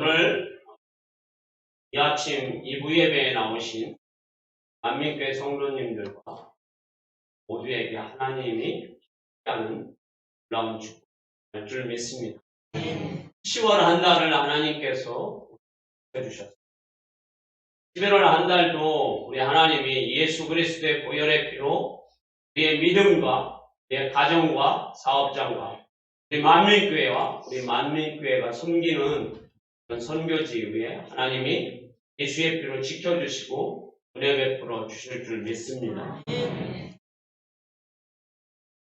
오늘 이 아침 이부 예배에 나오신 만민교회 성도님들과 모두에게 하나님이 하는 놀라운 축복을 줄 믿습니다. 10월 한 달을 하나님께서 해주셨습니다. 11월 한 달도 우리 하나님이 예수 그리스도의 보혈의 피로 우리의 믿음과 우리의 가정과 사업장과 우리 만민교회와 우리 만민교회가 그런 선교지 위에 하나님이 예수의 피로 지켜주시고 은혜 베풀어 주실 줄 믿습니다.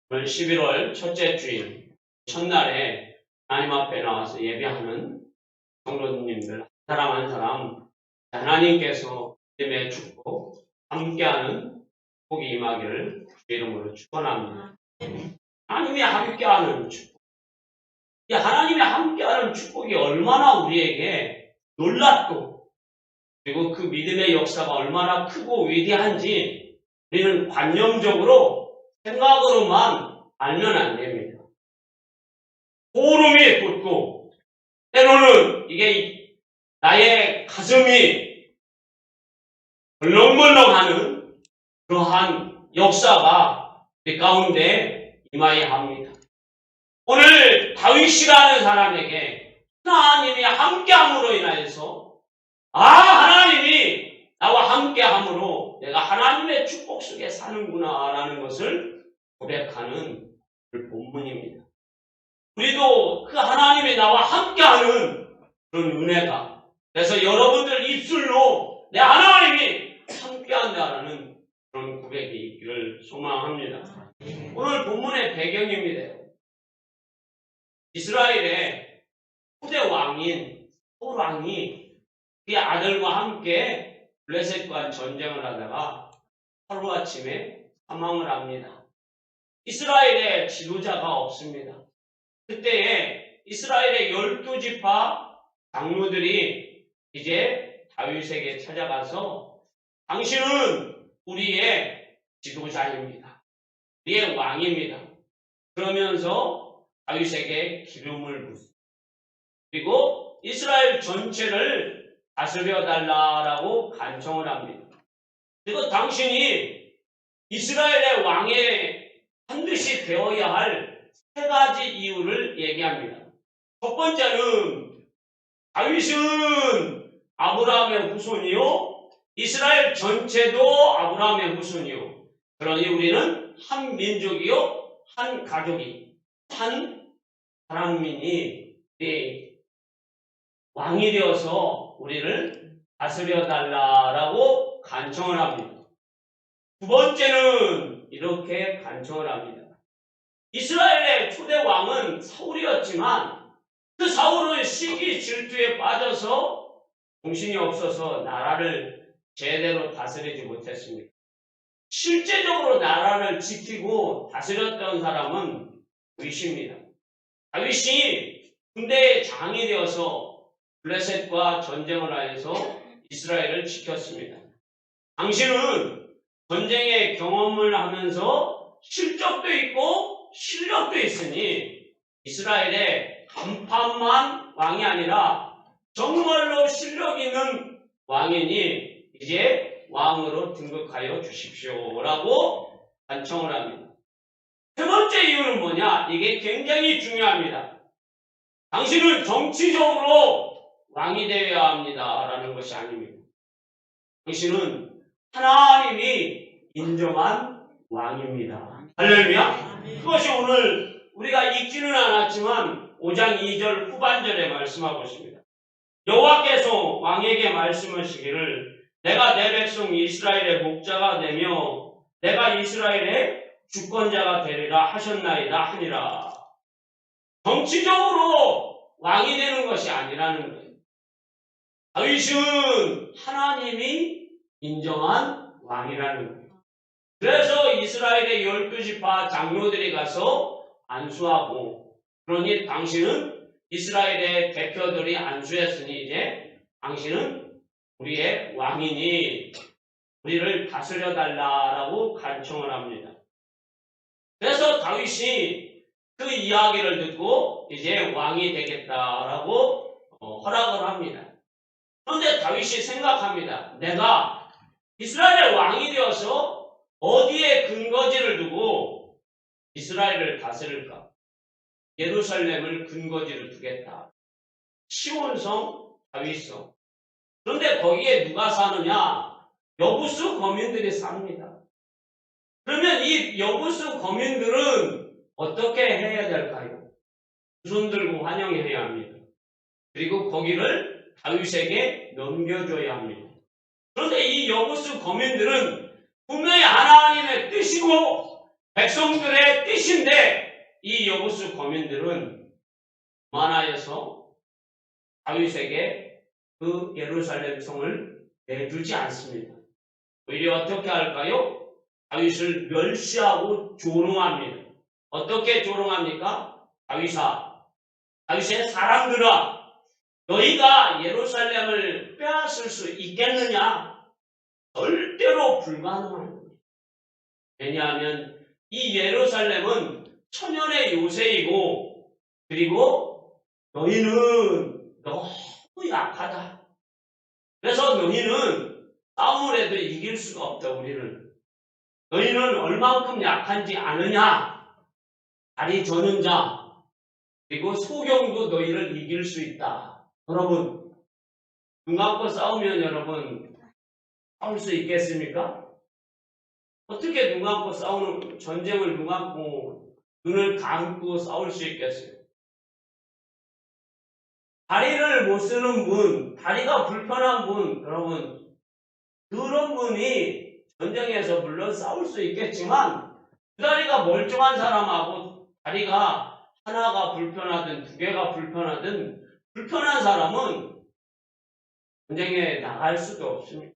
오늘 11월 첫째 주일 첫날에 하나님 앞에 나와서 예배하는 성도님들 한 사람 한 사람 하나님께서 믿음의 축복 함께하는 복이 임하기를 주 이름으로 축원합니다. 하나님이 함께하는 축복. 이 하나님이 함께하는 축복이 얼마나 우리에게 놀랍고 그리고 그 믿음의 역사가 얼마나 크고 위대한지 우리는 관념적으로 생각으로만 알면 안 됩니다. 소름이 돋고 때로는 이게 나의 가슴이 벌렁벌렁하는 그러한 역사가 우리 가운데 임하여야 합니다. 오늘 다윗이라는 사람에게 하나님이 함께함으로 인하여서 아 하나님이 나와 함께함으로 내가 하나님의 축복 속에 사는구나라는 것을 고백하는 그 본문입니다. 우리도 그 하나님이 나와 함께하는 그런 은혜가 그래서 여러분들 입술로 내 하나님이 함께한다라는 그런 고백이 있기를 소망합니다. 오늘 본문의 배경입니다. 이스라엘의 후대 왕인 왕이 그의 아들과 함께 블레셋과 전쟁을 하다가 하루아침에 사망을 합니다. 이스라엘에 지도자가 없습니다. 그때에 이스라엘의 열두 지파 장로들이 이제 다윗에게 찾아가서 당신은 우리의 지도자입니다. 우리의 왕입니다. 그러면서 다윗에게 기름을 붓습니다. 그리고 이스라엘 전체를 다스려 달라라고 간청을 합니다. 그리고 당신이 이스라엘의 왕에 반드시 되어야 할 세 가지 이유를 얘기합니다. 첫 번째는 다윗은 아브라함의 후손이요. 이스라엘 전체도 아브라함의 후손이요. 그러니 우리는 한 민족이요. 한 가족이 한 사람민이 왕이 되어서 우리를 다스려 달라라고 간청을 합니다. 두 번째는 이렇게 간청을 합니다. 이스라엘의 초대 왕은 사울이었지만 그 사울은 시기 질투에 빠져서 정신이 없어서 나라를 제대로 다스리지 못했습니다. 실제적으로 나라를 지키고 다스렸던 사람은 다윗입니다. 다윗이 군대의 장이 되어서 블레셋과 전쟁을 하여서 이스라엘을 지켰습니다. 당신은 전쟁의 경험을 하면서 실적도 있고 실력도 있으니 이스라엘의 간판만 왕이 아니라 정말로 실력 있는 왕이니 이제 왕으로 등극하여 주십시오라고 간청을 합니다. 세 번째 이유는 뭐냐? 이게 굉장히 중요합니다. 당신은 정치적으로 왕이 되어야 합니다. 라는 것이 아닙니다. 당신은 하나님이 인정한 왕입니다. 할렐루야? 그것이 오늘 우리가 읽지는 않았지만 5장 2절 후반절에 말씀하고 있습니다. 여호와께서 왕에게 말씀하시기를 내가 내 백성 이스라엘의 목자가 되며 내가 이스라엘의 주권자가 되리라 하셨나이다 하니라. 정치적으로 왕이 되는 것이 아니라는 거예요. 다윗은 하나님이 인정한 왕이라는 거예요. 그래서 이스라엘의 열두 지파 장로들이 가서 안수하고 그러니 당신은 이스라엘의 대표들이 안수했으니 이제 당신은 우리의 왕이니 우리를 다스려 달라라고 간청을 합니다. 그래서 다윗이 그 이야기를 듣고 이제 왕이 되겠다라고 어, 허락을 합니다. 그런데 다윗이 생각합니다. 내가 이스라엘의 왕이 되어서 어디에 근거지를 두고 이스라엘을 다스릴까? 예루살렘을 근거지로 두겠다. 시온성, 다윗성. 그런데 거기에 누가 사느냐? 여부수 거민들이 삽니다. 그러면 이 여부수 거민들은 어떻게 해야 될까요? 두손 들고 환영해야 합니다. 그리고 거기를 다윗에게 넘겨줘야 합니다. 그런데 이 여부수 거민들은 분명히 하나님의 뜻이고 백성들의 뜻인데 이 여부수 거민들은 만하여서 다윗에게 그 예루살렘 성을 내주지 않습니다. 오히려 어떻게 할까요? 다윗을 멸시하고 조롱합니다. 어떻게 조롱합니까? 다윗아, 다윗의 사람들아, 너희가 예루살렘을 빼앗을 수 있겠느냐? 절대로 거예요. 왜냐하면 이 예루살렘은 천연의 요새이고, 그리고 너희는 너무 약하다. 그래서 너희는 해도 이길 수가 없다, 우리는. 너희는 얼만큼 약한지 아느냐? 다리 저는 자, 그리고 소경도 너희를 이길 수 있다. 여러분, 눈 감고 싸우면 여러분, 싸울 수 있겠습니까? 어떻게 눈 감고 싸우는, 전쟁을 눈 감고, 눈을 감고 싸울 수 있겠어요? 다리를 못 쓰는 분, 다리가 불편한 분, 여러분, 그런 분이 전쟁에서 물론 싸울 수 있겠지만, 그 다리가 멀쩡한 사람하고 다리가 하나가 불편하든 두 개가 불편하든 불편한 사람은 전쟁에 나갈 수도 없습니다.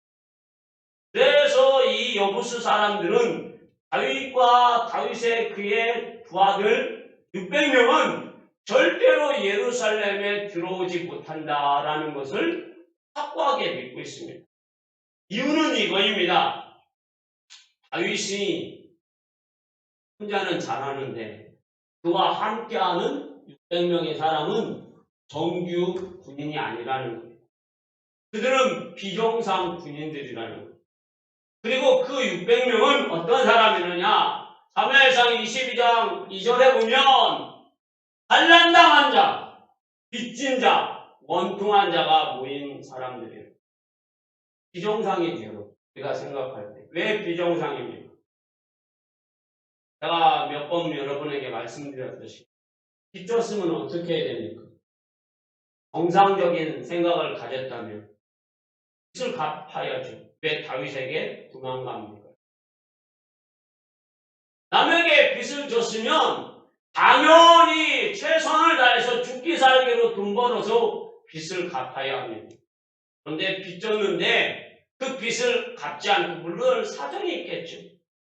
그래서 이 여부수 사람들은 다윗과 다윗의 그의 부하들 600명은 절대로 예루살렘에 들어오지 못한다라는 것을 확고하게 믿고 있습니다. 이유는 이거입니다. 다윗이 혼자는 잘하는데 그와 함께하는 600명의 사람은 정규 군인이 아니라는 거예요. 그들은 비정상 군인들이라는 거예요. 그리고 그 600명은 어떤 사람이느냐? 사무엘상 22장 2절에 보면 반란당한 자, 빚진 자, 원통한 자가 모인 사람들이에요. 비정상이죠. 우리가 생각할 때. 왜 비정상입니까? 제가 몇 번 여러분에게 말씀드렸듯이 빚졌으면 어떻게 해야 됩니까? 정상적인 생각을 가졌다면 빚을 갚아야죠. 왜 다윗에게 도망갑니까? 남에게 빚을 줬으면 당연히 최선을 다해서 죽기 살기로 돈 벌어서 빚을 갚아야 합니다. 그런데 빚 줬는데 그 빚을 갚지 않고 물론 사정이 있겠죠.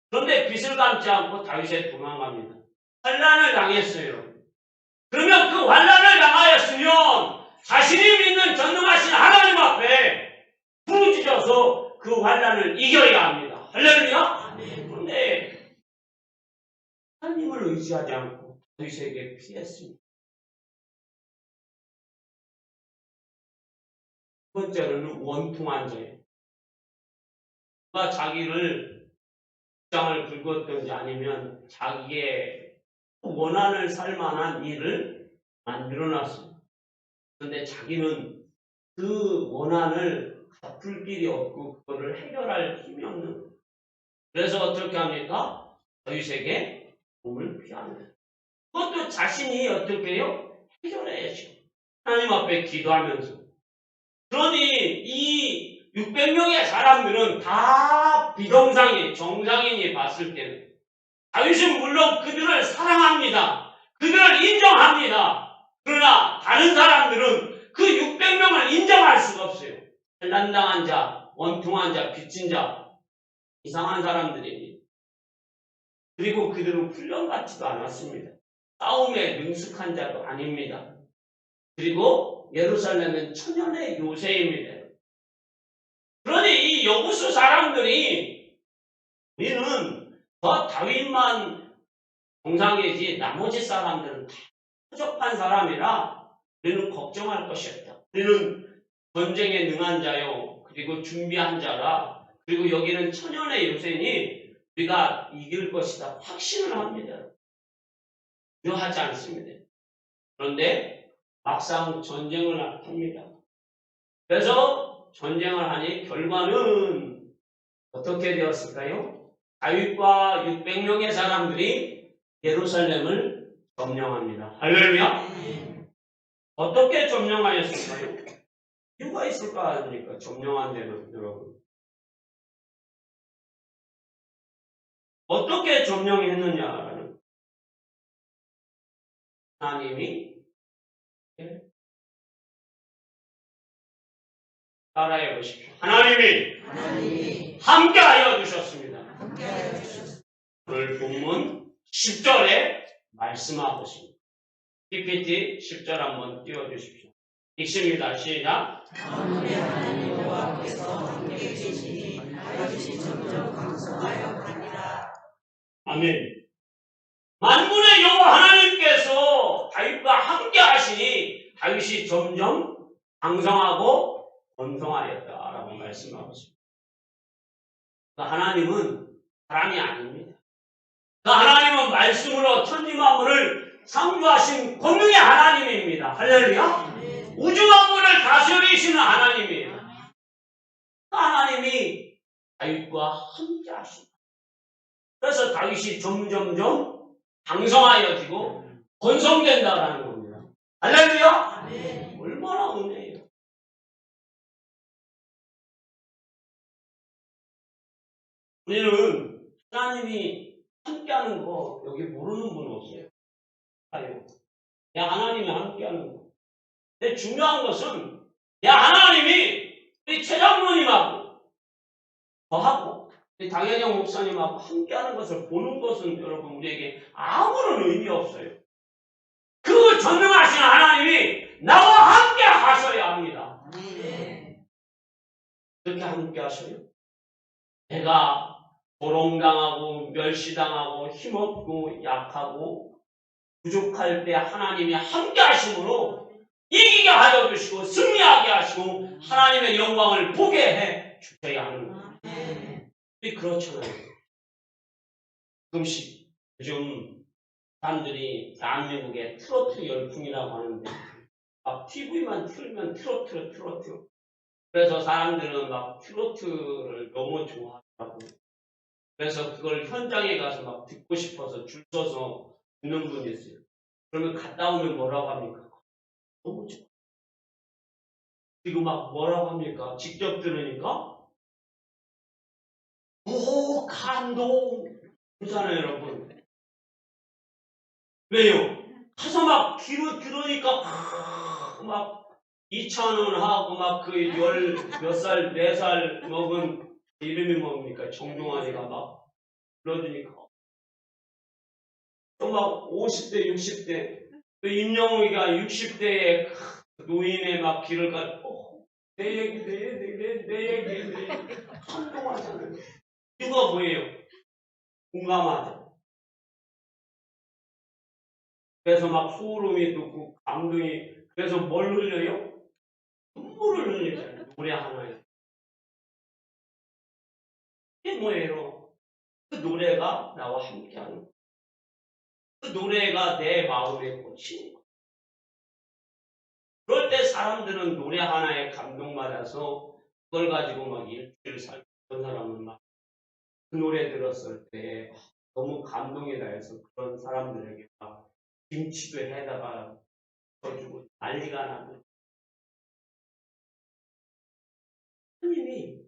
그런데 빚을 갚지 않고 다윗에 도망갑니다. 환란을 당했어요. 그러면 그 환란을 당하였으면 자신이 믿는 전능하신 하나님 앞에 부르짖어서 그 환란을 이겨야 합니다. 할렐루야. 그런데 하나님을 의지하지 않고 다윗에게 피했습니다. 두 번째로는 원통한. 그가 자기를 입장을 긁었든지 아니면 자기의 원한을 살 만한 일을 만들어 놨습니다. 그런데 자기는 그 원한을 갚을 길이 없고 그거를 해결할 힘이 없는 거예요. 그래서 어떻게 합니까? 다윗에게 도움을 피합니다. 그것도 자신이 어떻게 해요? 해결해야죠. 하나님 앞에 기도하면서. 그러니 이 600명의 사람들은 다 비정상인, 정상인이 봤을 때는 다윗은 물론 그들을 사랑합니다. 그들을 인정합니다. 그러나 다른 사람들은 그 600명을 인정할 수가 없어요. 난당한 자, 원통한 자, 빚진 자, 이상한 사람들입니다. 그리고 그들은 훈련 같지도 않았습니다. 싸움에 능숙한 자도 아닙니다. 그리고 예루살렘은 천연의 요새입니다. 여부수 사람들이 우리는 저 다윗만 정상이지 나머지 사람들은 다 허접한 사람이라 우리는 걱정할 것이 없다. 우리는 전쟁에 능한 자요. 그리고 준비한 자라. 그리고 여기는 천연의 요새니 우리가 이길 것이다. 확신을 합니다. 두려워하지 않습니다. 그런데 막상 전쟁을 합니다. 그래서 전쟁을 하니 결과는 어떻게 되었을까요? 다윗과 600명의 사람들이 예루살렘을 점령합니다. 할렐루야! 어떻게 점령하였을까요? 이유가 있을 거 아닙니까? 점령한 데는 여러분. 어떻게 점령했느냐라는 하나님이 예? 따라해 보십시오. 하나님이 하나님이 함께하여 주셨습니다. 함께하여 주셨습니다. 오늘 본문 10절에 말씀하고 있습니다. PPT 10절 한번 띄워주십시오. 읽습니다. 시작. 만물의 하나님 여호와께서 함께 계시니 다윗이 점점 강성하여 가니라. 아멘. 만군의 여호와 하나님께서 다윗과 함께 하시니 다윗이 점점 강성하고 번성하였다라고 말씀하고 있습니다. 그러니까 하나님은 사람이 아닙니다. 그러니까 하나님은 말씀으로 천지 만물을 창조하신 권능의 하나님입니다. 할렐루야. 우주 만물을 다스리시는 하나님이에요. 그 하나님이 다윗과 함께 하십니다. 그래서 다윗이 점점점 강성하여지고 건성된다라는 겁니다. 할렐루야! 얼마나 은혜예요. 우리는 하나님이 함께하는 거 여기 모르는 분 없어요. 아유, 야 하나님이 함께하는 거. 근데 중요한 것은 야 하나님이 우리 최장로님하고 저하고 우리 당연형 목사님하고 함께하는 것을 보는 것은 여러분 우리에게 아무런 의미 없어요. 그 전능하신 하나님이 나와 함께 하셔야 합니다. 그렇게 함께 하셔요. 내가 조롱당하고 멸시당하고 힘없고 약하고 부족할 때 하나님이 함께 하심으로 이기게 하여 주시고 승리하게 하시고 하나님의 영광을 보게 해 주셔야 하는 거예요. 아멘. 우리 그렇잖아요. 가끔씩 요즘 사람들이 대한민국의 트로트 열풍이라고 하는데 막 TV만 틀면 트로트 트로트 그래서 사람들은 막 트로트를 너무 좋아하더라고 그래서 그걸 현장에 가서 막 듣고 싶어서 줄 서서 듣는 분이 있어요 그러면 갔다 오면 뭐라고 합니까? 너무 좋아 그리고 막 뭐라고 합니까? 직접 들으니까 오 감동 그렇잖아요 여러분 왜요? 가서 막 귀로 들으니까 아, 막 이찬원 하고 막 그 열 몇 살 네 살 먹은 이름이 뭡니까 정동환이가 막 불러주니까 또 막 50대 60대 또 임영웅이가 60대에 노인의 막 길을 가고 내 얘기 내 얘기 내, 내 얘기 내 얘기 감동하잖아요 이거 뭐예요? 공감하죠 그래서 막 소름이 돋고 감동이 그래서 뭘 흘려요? 눈물을 흘리잖아요. 노래 하나에. 이게 뭐예요? 그 노래가 나와 함께하는 거. 그 노래가 내 마음에 꽂히는 거. 그럴 때 사람들은 노래 하나에 감동받아서 그걸 가지고 막 일주일 그런 사람은 막 그 노래 들었을 때 너무 감동이다 해서 그런 사람들에게 막 김치도 해다가 써주고 난리가 나고 하나님이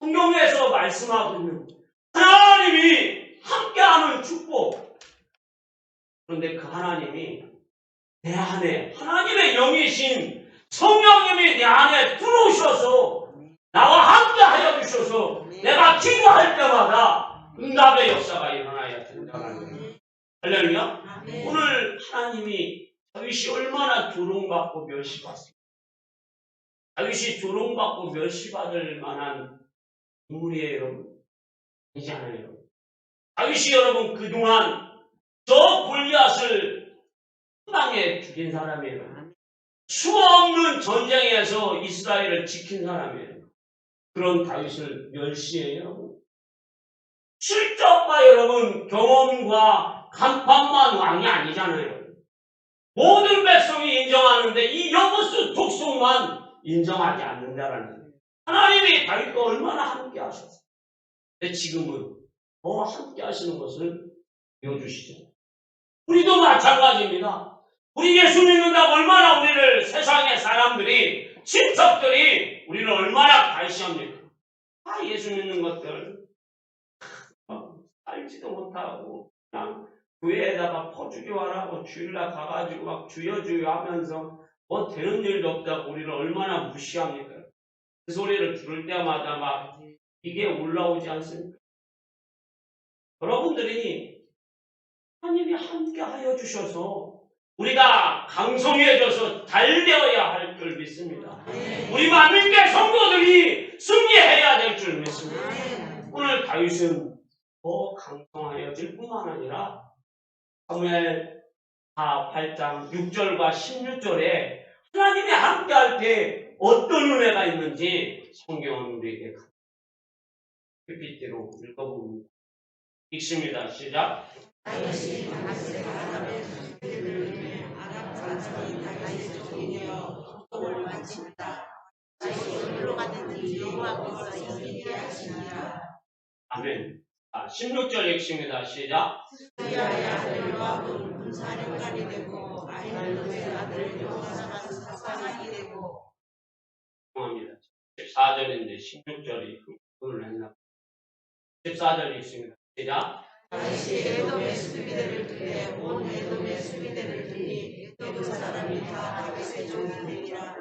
성경에서 말씀하고 있는 하나님이 함께하는 축복 그런데 그 하나님이 내 안에 하나님의 영이신 성령님이 내 안에 들어오셔서 나와 함께 하여 주셔서 내가 기도할 때마다 응답의 역사가 일어나야 된다는. 할렐루야. 오늘 하나님이 다윗이 얼마나 조롱받고 멸시받습니까? 다윗이 조롱받고 멸시받을 만한 인물이에요, 여러분? 아니잖아요, 여러분. 다윗이 여러분 그동안 저 골리앗을 한 방에 죽인 사람이에요. 수없는 전쟁에서 이스라엘을 지킨 사람이에요. 그런 다윗을 멸시해요. 실적과 여러분 경험과 간판만 왕이 아니잖아요. 모든 백성이 인정하는데 이 여부스 족속만 인정하지 않는다라는. 하나님이 다윗과 얼마나 함께 하셨어요. 근데 지금은 더 함께 하시는 것을 보여주시죠. 우리도 마찬가지입니다. 우리 예수 믿는다고 얼마나 우리를 세상의 사람들이, 친척들이 우리를 얼마나 갈시합니까? 다 예수 믿는 것들. 어, 알지도 못하고, 그냥 교회에다가 퍼주기 와라고 주일날 가가지고 막 주여주여 하면서 뭐 되는 일도 없다고 우리를 얼마나 무시합니까? 그 소리를 들을 때마다 막 이게 올라오지 않습니까? 여러분들이 하나님이 함께 하여 주셔서 우리가 강성해져서 잘 되어야 할 줄 믿습니다. 우리 만민계 성도들이 승리해야 될 줄 믿습니다. 오늘 다윗은 더 강성하여질 뿐만 아니라 사무엘 8장 6절과 16절에 하나님이 함께 할 때 어떤 은혜가 있는지 성경은 우리에게 PPT로 읽어봅니다. 읽습니다. 시작. 아멘. 아, 16절 읽습니다. 시작. 그야의 아들 요압은 군사령관이 되고 여호사 14절인데 16절이 그걸 했나? 14절 읽습니다. 시작. 다윗이 에돔의 수비대를 들에 온 에돔의 수비대를 들니 에돔 사람이 다 다윗의 종이 되니라.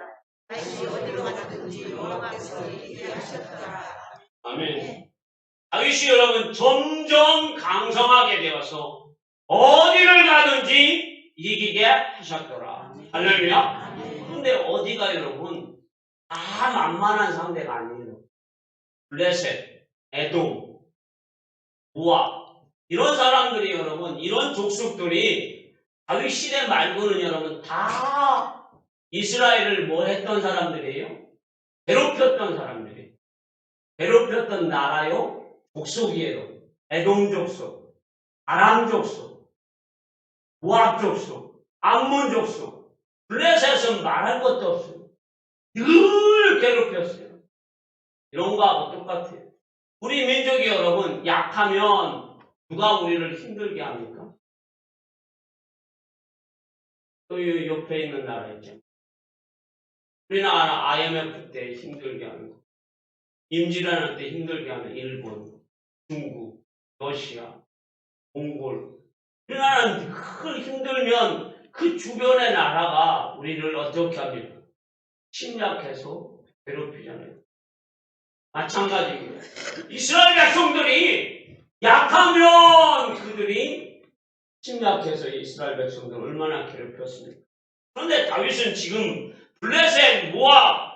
다윗이 어디로 가든지 여호와께서 이기게 하셨더라. 아멘. 다윗이 여러분 점점 강성하게 되어서 어디를 가든지 이기게 하셨더라. 할렐루야. 근데 어디가 여러분 다 만만한 상대가 아니에요. 블레셋, 에돔, 모압 이런 사람들이 여러분 이런 족속들이 다윗 시대 말고는 여러분 다 이스라엘을 뭐 했던 사람들이에요? 괴롭혔던 사람들이 괴롭혔던 나라요 족속이에요. 에돔 족속, 아람 족속, 모압 족속, 암몬 족속, 블레셋은 말할 것도 없어요. 늘 괴롭혔어요. 이런 거하고 똑같아요. 우리 민족이 여러분 약하면 누가 우리를 힘들게 합니까? 또이 옆에 있는 나라 있죠. 우리나라 IMF 때 힘들게 하는 거. 임질환 때 힘들게 하는 일본, 중국, 러시아, 몽골. 우리나라는 큰 힘들면 그 주변의 나라가 우리를 어떻게 합니까? 침략해서 괴롭히잖아요. 마찬가지입니다. 이스라엘 백성들이 약하면 그들이 침략해서 이스라엘 백성들을 얼마나 괴롭혔습니까? 그런데 다윗은 지금 블레셋, 모압,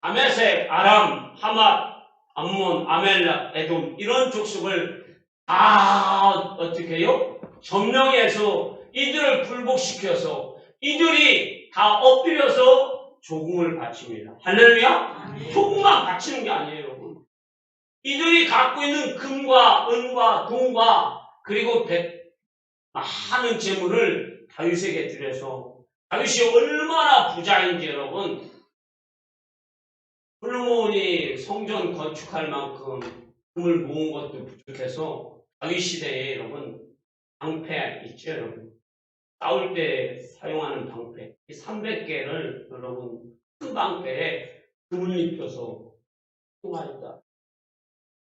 아메색, 아람, 하맛, 암몬, 아멜라, 에돔 이런 족속을 다 어떻게 해요? 점령해서 이들을 굴복시켜서 이들이 다 엎드려서 조공을 바칩니다. 할렐루야? 조금만 바치는 게 아니에요, 여러분. 이들이 갖고 있는 금과 은과 동과 그리고 백 많은 재물을 다윗에게 드려서 다윗이 얼마나 부자인지 여러분 솔로몬이 성전 건축할 만큼 금을 모은 것도 부족해서 다윗 시대에 여러분 방패 있죠, 여러분. 싸울 때 사용하는 방패 이 300개를 여러분 큰 방패에 금을 입혀서 통하였다.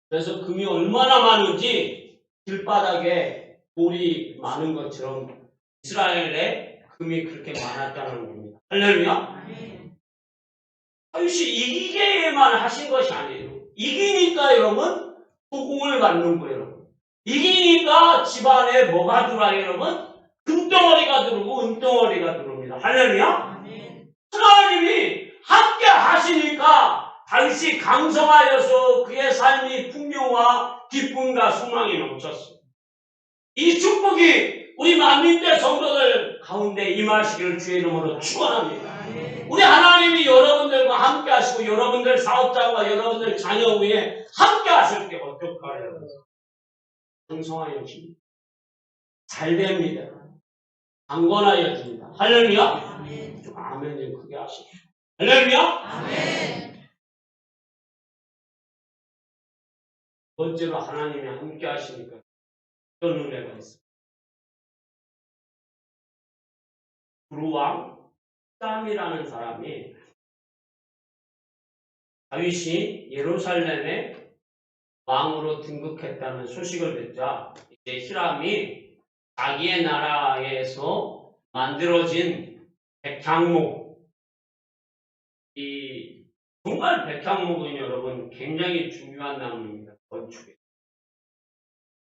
그래서 금이 얼마나 많은지 길바닥에 돌이 많은 것처럼 이스라엘에 금이 그렇게 많았다는 겁니다. 할렐루야? 다윗이 이기게만 하신 것이 아니에요. 이기니까 여러분 후공을 받는 거예요. 여러분. 이기니까 집안에 뭐가 들어와요 여러분? 금덩어리가 들어오고 은덩어리가 들어옵니다. 할렐루야? 하나님이 함께 하시니까 다윗이 강성하여서 그의 삶이 풍요와 기쁨과 소망이 넘쳤어. 이 축복이 우리 만민대 성도들 가운데 임하시기를 주의 이름으로 축원합니다. 우리 하나님이 여러분들과 함께 하시고 여러분들 사업자와 여러분들 자녀 위에 함께 하실 때 어떨까요? 풍성하여집니다. 잘 됩니다. 강건하여 집니다. 할렐루야? 아멘. 좀 아멘 좀 크게 하십시오. 할렐루야? 아멘. 번째로 하나님이 함께 하시니까 어떤 은혜가 있어요. 구루왕 쌈이라는 사람이 다윗이 예루살렘에 왕으로 등극했다는 소식을 듣자 이제 히람이 자기의 나라에서 만들어진 백향목 이 정말 백향목은 여러분 굉장히 중요한 나무입니다. 건축에.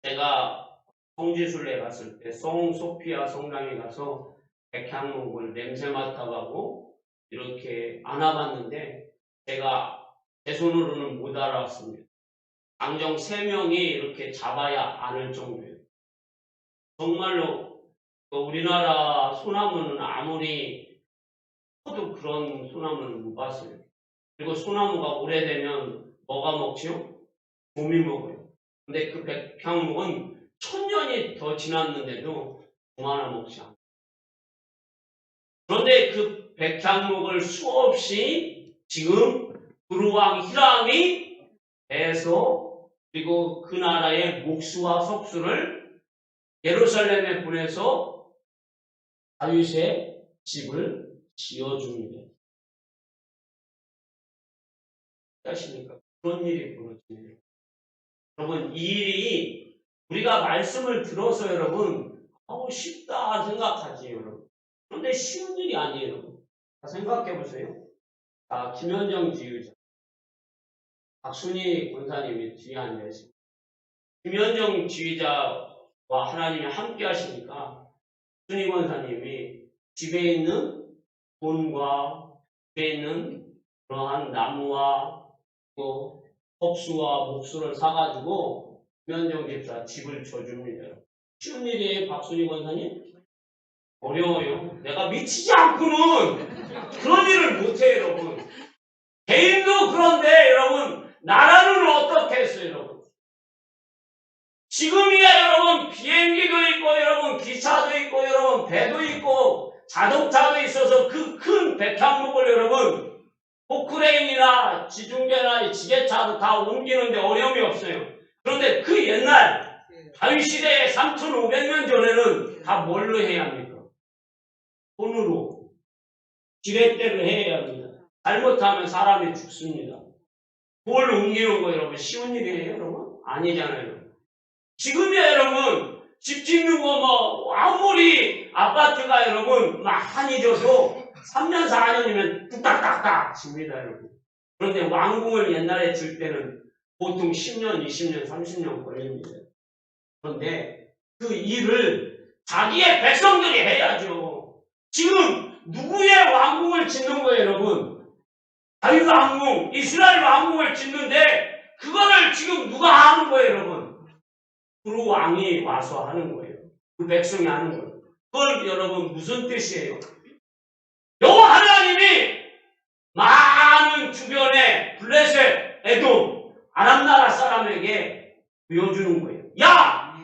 제가 성지순례 갔을 때 송소피아 성당에 가서 백향목을 냄새 맡아가고 이렇게 안아봤는데 제가 제 손으로는 못 알아왔습니다. 당정 세 명이 이렇게 잡아야 안을 정도예요. 정말로 그 우리나라 소나무는 아무리 커도 그런 소나무는 못 봤어요. 그리고 소나무가 오래되면 뭐가 먹지요? 곰이 먹어요. 근데 그 백향목은 천년이 더 지났는데도 곰 하나 먹지 않아요. 그런데 그 백향목을 수없이 지금 구루왕 히람이 해서 그리고 그 나라의 목수와 석수를 예루살렘에 보내서 다윗의 집을 지어줍니다. 하시니까 그런 일이 벌어지네요. 여러분 이 일이 우리가 말씀을 들어서 여러분 아우 쉽다 생각하지 여러분. 그런데 쉬운 일이 아니에요. 여러분. 자, 생각해 보세요. 자 김현정 지휘자, 박순희 권사님이 뒤에 앉아 있습니다. 김현정 지휘자 와 하나님이 함께 하시니까 순희 권사님이 집에 있는 돈과 집에 있는 그러한 나무와 또 법수와 목수를 사가지고 김현정 집사 집을 줘줍니다. 쉬운 일이에요, 박순희 권사님? 어려워요. 내가 미치지 않고는 그런 일을 못해요, 여러분. 개인도 그런데, 여러분, 나라는 어떻게 했어요, 여러분? 지금이야, 여러분, 비행기도 있고, 여러분, 기차도 있고, 여러분, 배도 있고, 자동차도 있어서 그큰 백향목을 여러분, 포크레인이나 지중계나 지게차로 다 옮기는데 어려움이 없어요. 그런데 그 옛날 다윗 시대에 3,500년 전에는 다 뭘로 해야 합니까? 손으로 지렛대로 해야 합니다. 잘못하면 사람이 죽습니다. 돌 옮기는 거 여러분 쉬운 일이에요, 여러분? 아니잖아요. 지금이야 여러분 집 짓는 거 뭐 아무리 아파트가 여러분 많이 져도 3년 4년이면 뚝딱딱딱 집니다 여러분. 그런데 왕궁을 옛날에 질 때는 보통 10년, 20년, 30년 걸립니다. 그런데 그 일을 자기의 백성들이 해야죠. 지금 누구의 왕궁을 짓는 거예요, 여러분? 다윗 왕궁, 이스라엘 왕궁을 짓는데 그거를 지금 누가 하는 거예요, 여러분? 그 왕이 와서 하는 거예요. 그 백성이 하는 거예요. 그건 여러분 무슨 뜻이에요? 여호와 하나님이 많은 주변에 블레셋, 에돔, 아람 나라 사람에게 보여주는 거예요. 야!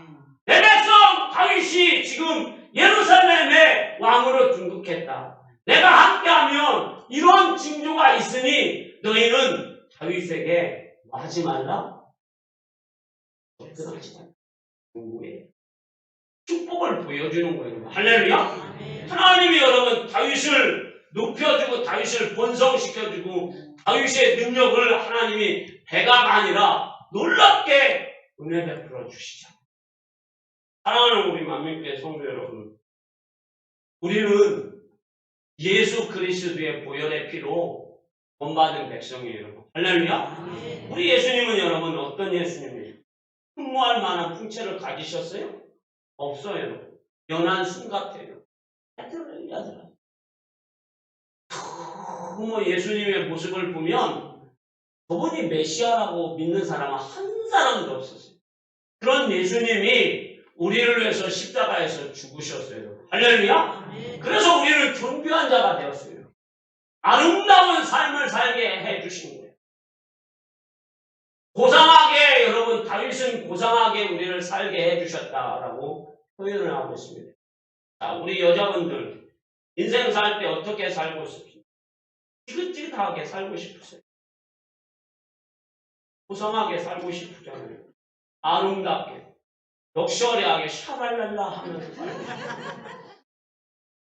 내 백성 다윗이 지금 예루살렘에 왕으로 등극했다. 내가 함께하면 이런 징조가 있으니 너희는 다윗에게 뭐 하지 말라? 접근하지 말라. 누구에 축복을 보여주는 거예요. 할렐루야? 하나님이 여러분 다윗을 높여주고 다윗을 번성시켜주고 다윗의 능력을 하나님이 배가가 아니라 놀랍게 은혜 베풀어 주시죠. 사랑하는 우리 만민교회 성도 여러분, 우리는 예수 그리스도의 보혈의 피로 본받은 백성이에요. 할렐루야? 우리 예수님은 여러분 어떤 예수님이에요? 흠모할 만한 풍채를 가지셨어요? 없어요. 연한 순 같아요. 야들아. 뭐 예수님의 모습을 보면 저분이 메시아라고 믿는 사람은 한 사람도 없었어요. 그런 예수님이 우리를 위해서 십자가에서 죽으셨어요. 할렐루야? 그래서 우리는 존귀한 자가 되었어요. 아름다운 삶을 살게 해주신 거예요. 고상하게 여러분 다윗은 고상하게 우리를 살게 해주셨다라고 표현을 하고 있습니다. 자, 우리 여자분들 인생 살 때 어떻게 살고 싶습니까? 지긋지긋하게 살고 싶으세요. 고상하게 살고 싶으잖아요. 아름답게, 럭셔리하게 샤랄랄라 하면서 살고 싶어요.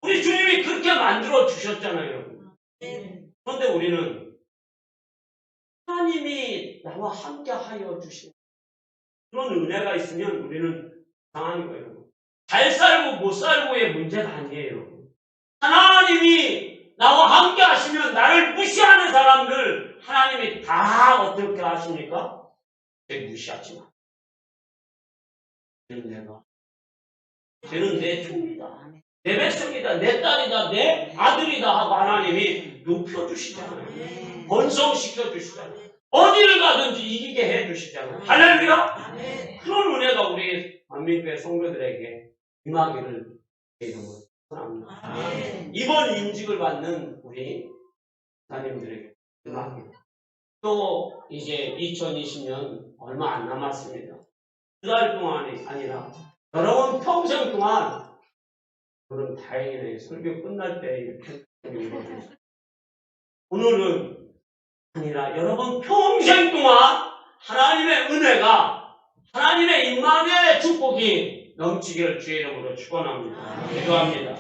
우리 주님이 그렇게 만들어 주셨잖아요, 여러분. 그런데 우리는 하나님이 나와 함께 하여 주신 그런 은혜가 있으면 우리는 당하는 거예요. 잘 살고 못 살고의 문제가 아니에요. 하나님이 나와 함께 하시면 나를 무시하는 사람들 하나님이 다 어떻게 하십니까? 쟤 무시하지 마. 쟤는 내가. 쟤는 내 종이다. 내 백성이다. 내 딸이다. 내 아들이다. 하고 하나님이 높여주시잖아요. 번성시켜 주시잖아요. 어디를 가든지 이기게 해 주시잖아요. 할렐루야! 그런 은혜가 우리 만민교회 성도들에게 임하기를 제 이름으로 축원합니다. 이번 임직을 받는 우리 하나님들에게 임합니다. 또 이제 2020년 얼마 안 남았습니다. 두 달 동안이 아니라 여러분 평생 동안 저는 다행이네 설교 끝날 때 이렇게. 오늘은 아니라 여러분 평생 동안 하나님의 은혜가 하나님의 임마누의 축복이 넘치기를 주의 이름으로 축원합니다. 기도합니다.